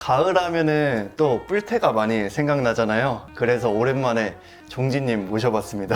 가을 하면은 또 뿔테가 많이 생각나잖아요. 그래서 오랜만에 종지님 모셔봤습니다.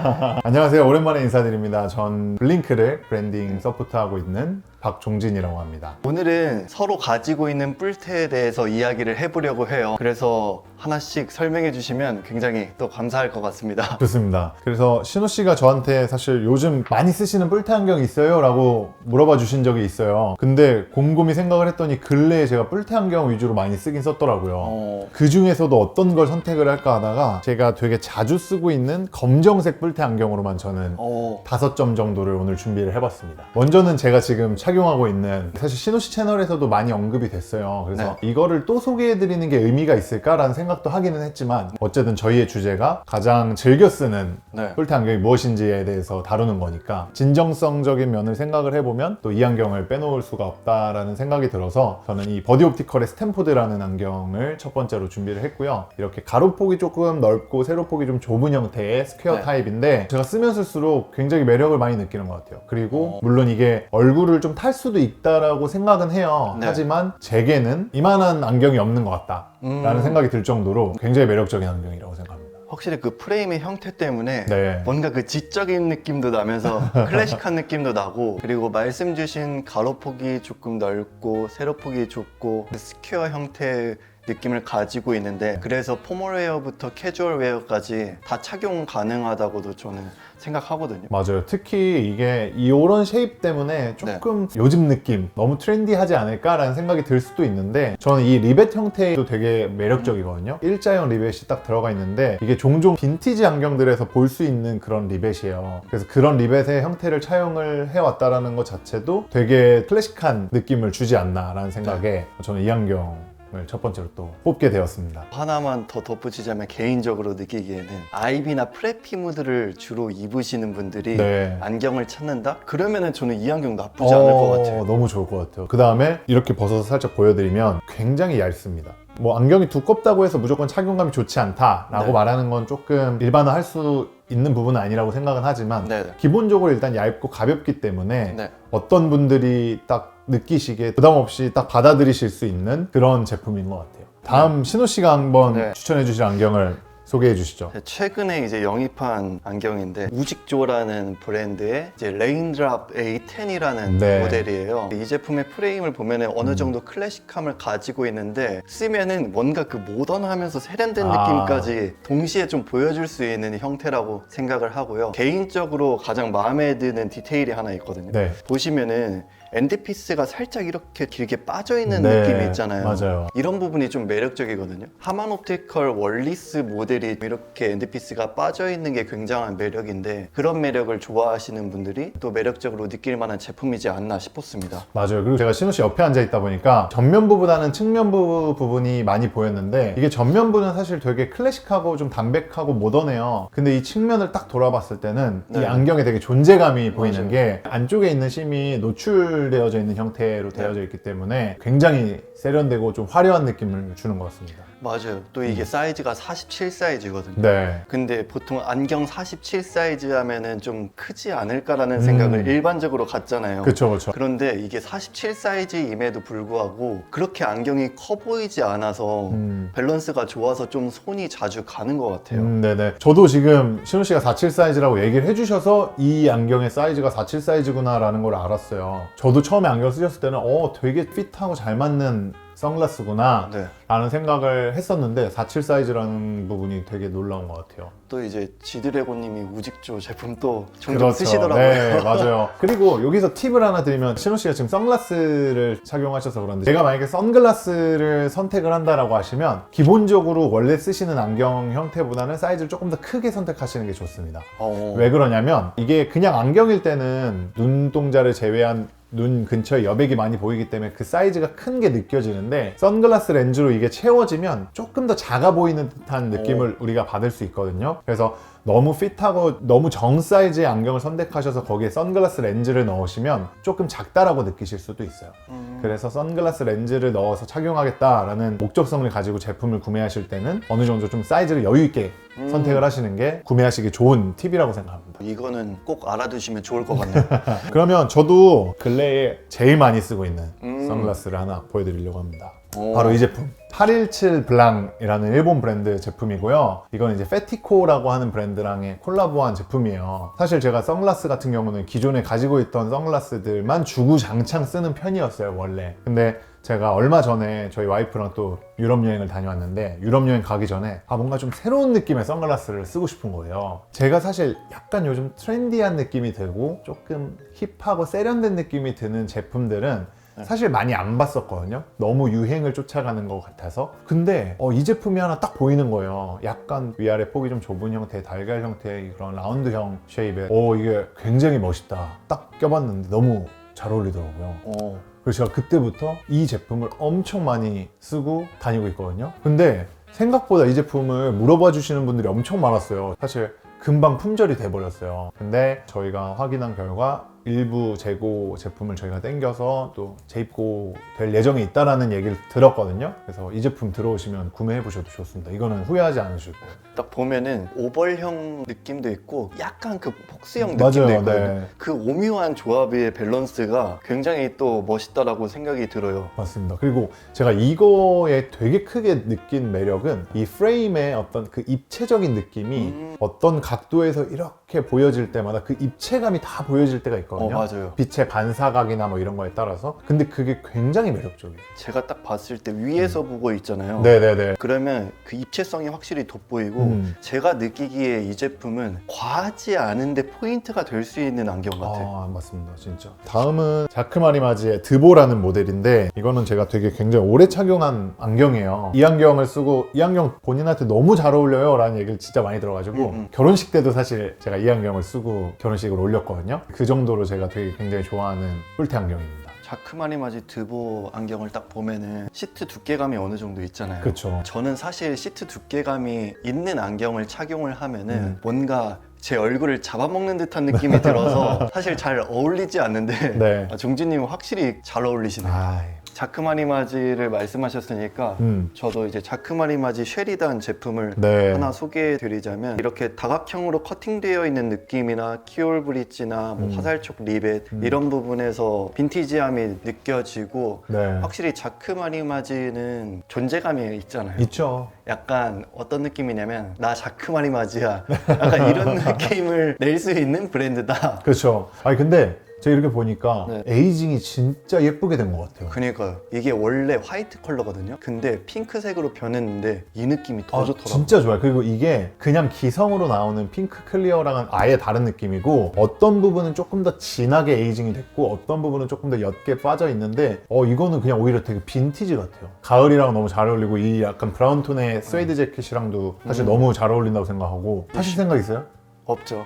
안녕하세요. 오랜만에 인사드립니다. 전 블링크를 브랜딩 서포트하고 있는 박종진이라고 합니다. 오늘은 서로 가지고 있는 뿔테에 대해서 이야기를 해보려고 해요. 그래서 하나씩 설명해 주시면 굉장히 또 감사할 것 같습니다. 좋습니다. 그래서 신호 씨가 저한테 사실 요즘 많이 쓰시는 뿔테 안경 있어요? 라고 물어봐 주신 적이 있어요. 근데 곰곰이 생각을 했더니 근래에 제가 뿔테 안경 위주로 많이 쓰긴 썼더라고요. 어, 그 중에서도 어떤 걸 선택을 할까 하다가 제가 되게 자주 쓰고 있는 검정색 뿔테 안경으로만 저는 어, 다섯 점 정도를 오늘 준비를 해봤습니다. 먼저는 제가 지금 착 용하고 있는 사실 신호 씨 채널에서도 많이 언급이 됐어요. 그래서 이거를 또 소개해드리는 게 의미가 있을까라는 생각도 하기는 했지만 어쨌든 저희의 주제가 가장 즐겨 쓰는 네. 뿔테 안경이 무엇인지에 대해서 다루는 거니까 진정성적인 면을 생각을 해보면 또 이 안경을 빼놓을 수가 없다라는 생각이 들어서 저는 이 버디 옵티컬의 스탠포드라는 안경을 첫 번째로 준비를 했고요. 이렇게 가로폭이 조금 넓고 세로폭이 좀 좁은 형태의 스퀘어 네. 타입인데 제가 쓰면 쓸수록 굉장히 매력을 많이 느끼는 것 같아요. 그리고 물론 이게 얼굴을 좀탈 수도 있다라고 생각은 해요. 네. 하지만 제게는 이만한 안경이 없는 것 같다라는 음. 생각이 들 정도로 굉장히 매력적인 안경이라고 생각합니다. 확실히 그 프레임의 형태 때문에 네. 뭔가 그 지적인 느낌도 나면서 클래식한 느낌도 나고 그리고 말씀 주신 가로폭이 조금 넓고 세로폭이 좁고 그 스퀘어 형태의 느낌을 가지고 있는데 그래서 포멀웨어부터 캐주얼웨어까지 다 착용 가능하다고도 저는 생각하거든요. 맞아요. 특히 이게 이런 쉐입 때문에 조금 요즘 느낌, 너무 트렌디하지 않을까라는 생각이 들 수도 있는데 저는 이 리벳 형태도 되게 매력적이거든요. 일자형 리벳이 딱 들어가 있는데 이게 종종 빈티지 안경들에서 볼 수 있는 그런 리벳이에요. 그래서 그런 리벳의 형태를 차용을 해왔다라는 것 자체도 되게 클래식한 느낌을 주지 않나라는 생각에 저는 이 안경을 첫 번째로 또 뽑게 되었습니다. 하나만 더 덧붙이자면 개인적으로 느끼기에는 아이비나 프레피무드를 주로 입으시는 분들이 네. 안경을 찾는다? 그러면은 저는 이 안경 나쁘지 않을 것 같아요. 너무 좋을 것 같아요. 그 다음에 이렇게 벗어서 살짝 보여드리면 굉장히 얇습니다. 뭐 안경이 두껍다고 해서 무조건 착용감이 좋지 않다라고 네. 말하는 건 조금 일반화할 수 있는 부분은 아니라고 생각은 하지만 네네. 기본적으로 일단 얇고 가볍기 때문에 네. 어떤 분들이 딱 느끼시기에 부담 없이 딱 받아들이실 수 있는 그런 제품인 것 같아요. 다음 신호 씨가 한번 네. 추천해 주실 안경을 소개해 주시죠. 최근에 이제 영입한 안경인데 우직조라는 브랜드의 이제 레인드랍 A10이라는 네. 모델이에요. 이 제품의 프레임을 보면은 어느 정도 클래식함을 가지고 있는데 쓰면은 뭔가 그 모던하면서 세련된 아. 느낌까지 동시에 좀 보여줄 수 있는 형태라고 생각을 하고요. 개인적으로 가장 마음에 드는 디테일이 하나 있거든요. 네. 보시면은 엔드피스가 살짝 이렇게 길게 빠져 있는 네, 느낌이 있잖아요. 맞아요. 이런 부분이 좀 매력적이거든요. 하만 옵티컬 월리스 모델이 이렇게 엔드피스가 빠져 있는 게 굉장한 매력인데 그런 매력을 좋아하시는 분들이 또 매력적으로 느낄 만한 제품이지 않나 싶었습니다. 맞아요. 그리고 제가 신우 씨 옆에 앉아 있다 보니까 전면부보다는 측면부 부분이 많이 보였는데 이게 전면부는 사실 되게 클래식하고 좀 담백하고 모던해요. 근데 이 측면을 딱 돌아봤을 때는 이 네. 안경에 되게 존재감이 보이는 맞아요. 게 안쪽에 있는 심이 노출 되어져 있는 형태로 네. 되어져 있기 때문에 굉장히 세련되고 좀 화려한 느낌을 주는 것 같습니다. 맞아요. 또 이게 사이즈가 47 사이즈거든요. 네. 근데 보통 안경 47 사이즈 하면은 좀 크지 않을까라는 음. 생각을 일반적으로 갖잖아요. 그쵸, 그쵸. 그런데 이게 47 사이즈임에도 불구하고 그렇게 안경이 커 보이지 않아서 음. 밸런스가 좋아서 좀 손이 자주 가는 것 같아요. 음, 네네. 저도 지금 신우 씨가 47 사이즈라고 얘기를 해주셔서 이 안경의 사이즈가 47 사이즈구나라는 걸 알았어요. 저도 처음에 안경 쓰셨을 때는 어 되게 핏하고 잘 맞는 선글라스구나 네. 라는 생각을 했었는데 47 사이즈라는 부분이 되게 놀라운 것 같아요. 또 이제 지드래곤님이 우직조 제품 또 종종 쓰시더라고요. 네, 맞아요. 그리고 여기서 팁을 하나 드리면 신우 씨가 지금 선글라스를 착용하셔서 그런데 제가 만약에 선글라스를 선택을 한다라고 하시면 기본적으로 원래 쓰시는 안경 형태보다는 사이즈를 조금 더 크게 선택하시는 게 좋습니다. 어, 왜 그러냐면 이게 그냥 안경일 때는 눈동자를 제외한 눈 근처에 여백이 많이 보이기 때문에 그 사이즈가 큰 게 느껴지는데 선글라스 렌즈로 이게 채워지면 조금 더 작아 보이는 듯한 느낌을 우리가 받을 수 있거든요. 그래서 너무 핏하고 너무 정 사이즈의 안경을 선택하셔서 거기에 선글라스 렌즈를 넣으시면 조금 작다라고 느끼실 수도 있어요. 음, 그래서 선글라스 렌즈를 넣어서 착용하겠다라는 목적성을 가지고 제품을 구매하실 때는 어느 정도 좀 사이즈를 여유 있게 음. 선택을 하시는 게 구매하시기 좋은 팁이라고 생각합니다. 이거는 꼭 알아두시면 좋을 것 같네요. 그러면 저도 근래에 제일 많이 쓰고 있는 음. 선글라스를 하나 보여드리려고 합니다. 오. 바로 이 제품. 817 블랑이라는 일본 브랜드 제품이고요. 이건 이제 페티코라고 하는 브랜드랑의 콜라보한 제품이에요. 사실 제가 선글라스 같은 경우는 기존에 가지고 있던 선글라스들만 주구장창 쓰는 편이었어요 원래. 근데 제가 얼마 전에 저희 와이프랑 또 유럽 여행을 다녀왔는데 유럽 여행 가기 전에 아 뭔가 좀 새로운 느낌의 선글라스를 쓰고 싶은 거예요. 제가 사실 약간 요즘 트렌디한 느낌이 들고 조금 힙하고 세련된 느낌이 드는 제품들은 사실 많이 안 봤었거든요. 너무 유행을 쫓아가는 것 같아서. 근데 어, 이 제품이 하나 딱 보이는 거예요. 약간 위아래 폭이 좀 좁은 형태, 달걀 형태의 그런 라운드형 쉐입에 오 이게 굉장히 멋있다. 딱 껴봤는데 너무 잘 어울리더라고요. 어. 그래서 제가 그때부터 이 제품을 엄청 많이 쓰고 다니고 있거든요. 근데 생각보다 이 제품을 물어봐 주시는 분들이 엄청 많았어요. 사실 금방 품절이 돼버렸어요. 근데 저희가 확인한 결과 일부 재고 제품을 저희가 땡겨서 또 재입고 될 예정이 있다라는 얘기를 들었거든요. 그래서 이 제품 들어오시면 구매해 보셔도 좋습니다. 이거는 후회하지 않으실 거예요. 딱 보면은 오벌형 느낌도 있고 약간 그 폭스형 느낌도 맞아요. 있거든요. 네. 그 오묘한 조합의 밸런스가 굉장히 또 멋있다라고 생각이 들어요. 맞습니다. 그리고 제가 이거에 되게 크게 느낀 매력은 이 프레임의 어떤 그 입체적인 느낌이 음. 어떤 각도에서 이렇게 보여질 때마다 그 입체감이 다 보여질 때가 어, 있거든요. 맞아요. 빛의 반사각이나 뭐 이런 거에 따라서. 근데 그게 굉장히 매력적이에요. 제가 딱 봤을 때 위에서 보고 있잖아요. 네네네. 그러면 그 입체성이 확실히 돋보이고 음. 제가 느끼기에 이 제품은 과하지 않은데 포인트가 될 수 있는 안경 같아요. 아, 맞습니다. 진짜. 다음은 자크마리마지의 드보라는 모델인데 이거는 제가 되게 굉장히 오래 착용한 안경이에요. 이 안경을 쓰고 이 안경 본인한테 너무 잘 어울려요 라는 얘기를 진짜 많이 들어가지고 음, 음. 결혼식 때도 사실 제가 이 안경을 쓰고 결혼식을 올렸거든요. 그 정도로 제가 되게 굉장히 좋아하는 꿀테 안경입니다. 자크마리마지 드보 안경을 딱 보면은 시트 두께감이 어느 정도 있잖아요. 그렇죠. 저는 사실 시트 두께감이 있는 안경을 착용을 하면은 음. 뭔가 제 얼굴을 잡아먹는 듯한 느낌이 들어서 사실 잘 어울리지 않는데 네. 아, 종진님은 확실히 잘 어울리시네요. 아, 자크마리마지를 말씀하셨으니까 음. 저도 이제 자크마리마지 쉐리단 제품을 네. 하나 소개해 드리자면 이렇게 다각형으로 커팅되어 있는 느낌이나 키올 브릿지나 뭐 음. 화살촉 리벳 음. 이런 부분에서 빈티지함이 느껴지고 네. 확실히 자크마리마지는 존재감이 있잖아요. 있죠. 약간 어떤 느낌이냐면 나 자크마리마지야. 약간 이런 느낌을 낼 수 있는 브랜드다. 그렇죠. 아니 근데 제가 이렇게 보니까 네. 에이징이 진짜 예쁘게 된 것 같아요. 그니까요. 이게 원래 화이트 컬러거든요. 근데 핑크색으로 변했는데 이 느낌이 더 아, 좋더라고요. 진짜 좋아요. 그리고 이게 그냥 기성으로 나오는 핑크 클리어랑은 아예 다른 느낌이고 어떤 부분은 조금 더 진하게 에이징이 됐고 어떤 부분은 조금 더 옅게 빠져 있는데 어 이거는 그냥 오히려 되게 빈티지 같아요. 가을이랑 너무 잘 어울리고 이 약간 브라운 톤의 스웨이드 재킷이랑도 사실 음. 너무 잘 어울린다고 생각하고 사실 생각 있어요? 없죠.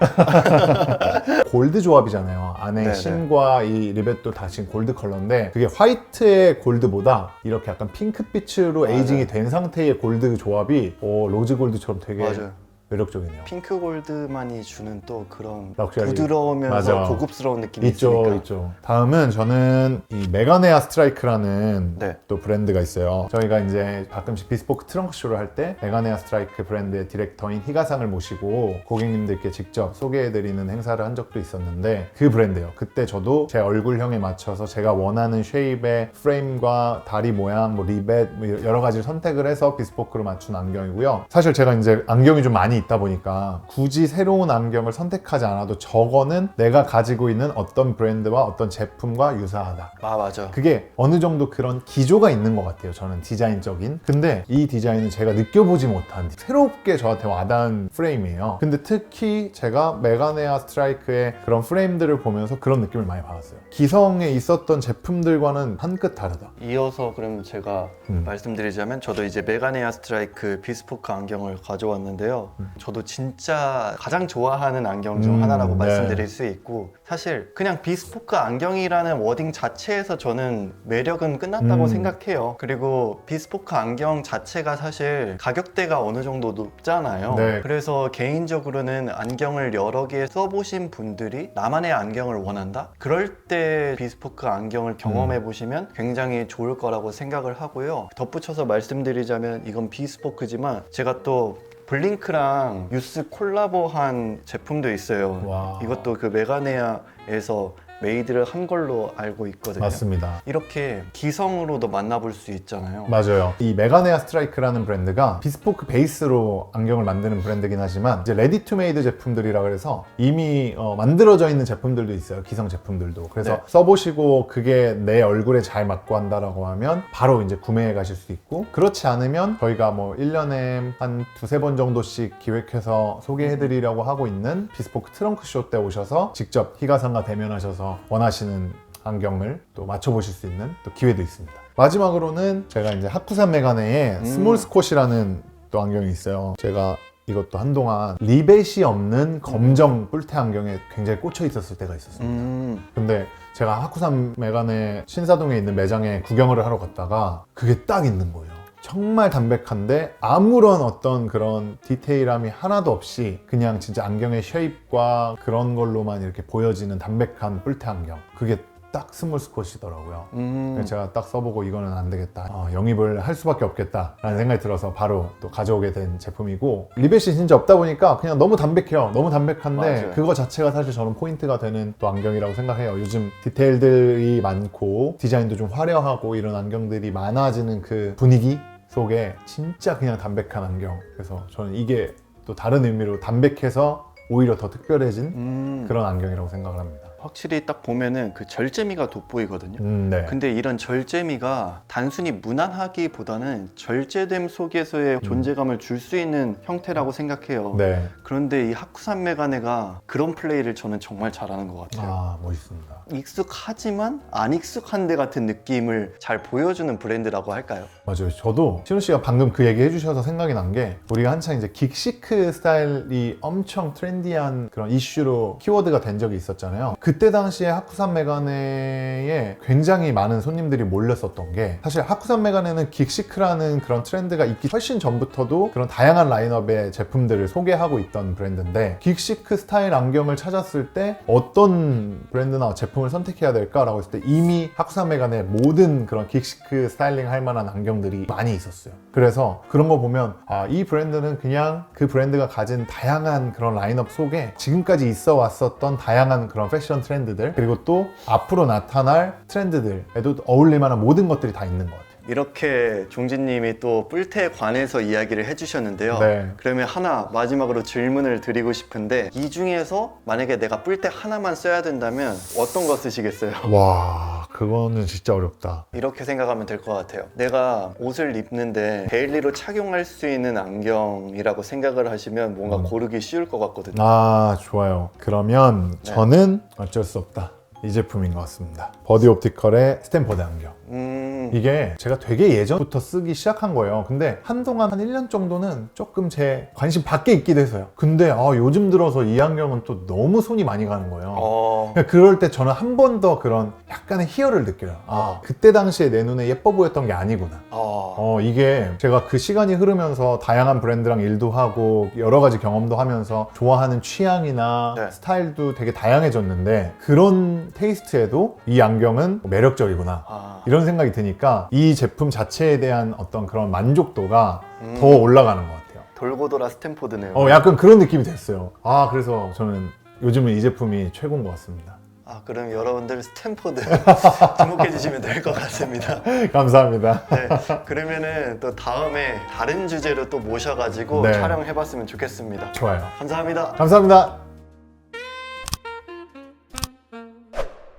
골드 조합이잖아요. 안에 네네. 심과 이 리벳도 다 지금 골드 컬러인데 그게 화이트의 골드보다 이렇게 약간 핑크빛으로 맞아요. 에이징이 된 상태의 골드 조합이 어, 로즈 골드처럼 되게 맞아요. 매력적이네요. 핑크 골드만이 주는 또 그런 럭셔리. 부드러우면서 맞아. 고급스러운 느낌이 있죠, 있으니까. 있죠. 다음은 저는 이 메가네아 스트라이크라는 네. 또 브랜드가 있어요. 저희가 이제 가끔씩 비스포크 트렁크 쇼를 할 때 메가네아 스트라이크 브랜드의 디렉터인 희가상을 모시고 고객님들께 직접 소개해드리는 행사를 한 적도 있었는데 그 브랜드예요. 그때 저도 제 얼굴형에 맞춰서 제가 원하는 쉐입의 프레임과 다리 모양, 뭐 리벳 뭐 여러 가지를 선택을 해서 비스포크로 맞춘 안경이고요. 사실 제가 이제 안경이 좀 많이 있다 보니까 굳이 새로운 안경을 선택하지 않아도 저거는 내가 가지고 있는 어떤 브랜드와 어떤 제품과 유사하다. 아 맞아. 그게 어느 정도 그런 기조가 있는 것 같아요. 저는 디자인적인. 근데 이 디자인은 제가 느껴보지 못한 새롭게 저한테 와닿은 프레임이에요. 근데 특히 제가 메가네아 스트라이크의 그런 프레임들을 보면서 그런 느낌을 많이 받았어요. 기성에 있었던 제품들과는 한 끗 다르다. 이어서 그럼 제가 음. 말씀드리자면 저도 이제 메가네아 스트라이크 비스포크 안경을 가져왔는데요. 저도 진짜 가장 좋아하는 안경 중 음, 하나라고 네. 말씀드릴 수 있고 사실 그냥 비스포크 안경이라는 워딩 자체에서 저는 매력은 끝났다고 음. 생각해요. 그리고 비스포크 안경 자체가 사실 가격대가 어느 정도 높잖아요. 네. 그래서 개인적으로는 안경을 여러 개 써보신 분들이 나만의 안경을 원한다? 그럴 때 비스포크 안경을 경험해 보시면 굉장히 좋을 거라고 생각을 하고요. 덧붙여서 말씀드리자면 이건 비스포크지만 제가 또 블링크랑 유스 콜라보한 제품도 있어요. 와. 이것도 그 메가네아에서 메이드를 한 걸로 알고 있거든요. 맞습니다. 이렇게 기성으로도 만나볼 수 있잖아요. 맞아요. 이 메가네아 스트라이크라는 브랜드가 비스포크 베이스로 안경을 만드는 브랜드긴 하지만 이제 레디 투 메이드 제품들이라 그래서 이미 어, 만들어져 있는 제품들도 있어요. 기성 제품들도. 그래서 네. 써보시고 그게 내 얼굴에 잘 맞고 한다라고 하면 바로 이제 구매해 가실 수 있고 그렇지 않으면 저희가 뭐 1년에 한 두세 번 정도씩 기획해서 소개해 드리려고 하고 있는 비스포크 트렁크 쇼 때 오셔서 직접 희가상과 대면하셔서 원하시는 안경을 또 맞춰보실 수 있는 또 기회도 있습니다. 마지막으로는 제가 이제 하쿠산 메가네의 음. 스몰 스콧이라는 또 안경이 있어요. 제가 이것도 한동안 리벳이 없는 검정 뿔테 안경에 굉장히 꽂혀 있었을 때가 있었어요. 음, 근데 제가 하쿠산 메가네 신사동에 있는 매장에 구경을 하러 갔다가 그게 딱 있는 거예요. 정말 담백한데 아무런 어떤 그런 디테일함이 하나도 없이 그냥 진짜 안경의 쉐입과 그런 걸로만 이렇게 보여지는 담백한 뿔테 안경. 그게 딱 스몰 스콧이더라고요. 음. 제가 딱 써보고 이거는 안 되겠다. 어, 영입을 할 수밖에 없겠다라는 생각이 들어서 바로 또 가져오게 된 제품이고 리벳이 진짜 없다 보니까 그냥 너무 담백해요. 너무 담백한데 맞아요. 그거 자체가 사실 저는 포인트가 되는 또 안경이라고 생각해요. 요즘 디테일들이 많고 디자인도 좀 화려하고 이런 안경들이 많아지는 그 분위기 속에 진짜 그냥 담백한 안경. 그래서 저는 이게 또 다른 의미로 담백해서 오히려 더 특별해진 음. 그런 안경이라고 생각을 합니다. 확실히 딱 보면은 그 절제미가 돋보이거든요. 음, 네. 근데 이런 절제미가 단순히 무난하기보다는 절제됨 속에서의 존재감을 줄 수 있는 형태라고 생각해요. 네. 그런데 이 하쿠산 메가네가 그런 플레이를 저는 정말 잘하는 것 같아요. 아, 멋있습니다. 익숙하지만 안 익숙한데 같은 느낌을 잘 보여주는 브랜드라고 할까요? 맞아요. 저도 신우 씨가 방금 그 얘기 해주셔서 생각이 난 게 우리가 한창 이제 긱시크 스타일이 엄청 트렌디한 그런 이슈로 키워드가 된 적이 있었잖아요. 그때 당시에 하쿠산 메가네에 굉장히 많은 손님들이 몰렸었던 게 사실 하쿠산 메가네는 긱시크라는 그런 트렌드가 있기 훨씬 전부터도 그런 다양한 라인업의 제품들을 소개하고 있던 브랜드인데 긱시크 스타일 안경을 찾았을 때 어떤 브랜드나 제품을 선택해야 될까라고 했을 때 이미 하쿠산 메가네 모든 그런 긱시크 스타일링 할 만한 안경들이 많이 있었어요. 그래서 그런 거 보면 아, 이 브랜드는 그냥 그 브랜드가 가진 다양한 그런 라인업 속에 지금까지 있어 왔었던 다양한 그런 패션 트렌드들 그리고 또 앞으로 나타날 트렌드들에도 어울릴 만한 모든 것들이 다 있는 것 같아요. 이렇게 종진님이 또 뿔테에 관해서 이야기를 해주셨는데요. 네. 그러면 하나 마지막으로 질문을 드리고 싶은데 이 중에서 만약에 내가 뿔테 하나만 써야 된다면 어떤 거 쓰시겠어요? 와, 그거는 진짜 어렵다. 이렇게 생각하면 될 것 같아요. 내가 옷을 입는데 데일리로 착용할 수 있는 안경이라고 생각을 하시면 뭔가 음. 고르기 쉬울 것 같거든요. 아, 좋아요. 그러면 네. 저는 어쩔 수 없다. 이 제품인 것 같습니다. 버디 옵티컬의 스탠퍼드 안경. 음, 이게 제가 되게 예전부터 쓰기 시작한 거예요. 근데 한동안 한 1년 정도는 조금 제 관심 밖에 있기도 했어요. 근데 아, 요즘 들어서 이 안경은 또 너무 손이 많이 가는 거예요. 어, 그러니까 그럴 때 저는 한 번 더 그런 약간의 희열을 느껴요. 아, 그때 당시에 내 눈에 예뻐 보였던 게 아니구나. 어, 어, 이게 제가 그 시간이 흐르면서 다양한 브랜드랑 일도 하고 여러 가지 경험도 하면서 좋아하는 취향이나 네. 스타일도 되게 다양해졌는데 그런 테이스트에도 이 안경은 매력적이구나. 아, 이런 생각이 드니까 이 제품 자체에 대한 어떤 그런 만족도가 음. 더 올라가는 것 같아요. 돌고 돌아 스탠포드네요. 어, 약간 그런 느낌이 됐어요. 아, 그래서 저는 요즘은 이 제품이 최고인 것 같습니다. 아, 그럼 여러분들 스탠포드 주목해 주시면 될 것 같습니다. 감사합니다. 네, 그러면은 또 다음에 다른 주제로 또 모셔가지고 네. 촬영해봤으면 좋겠습니다. 좋아요. 감사합니다. 감사합니다.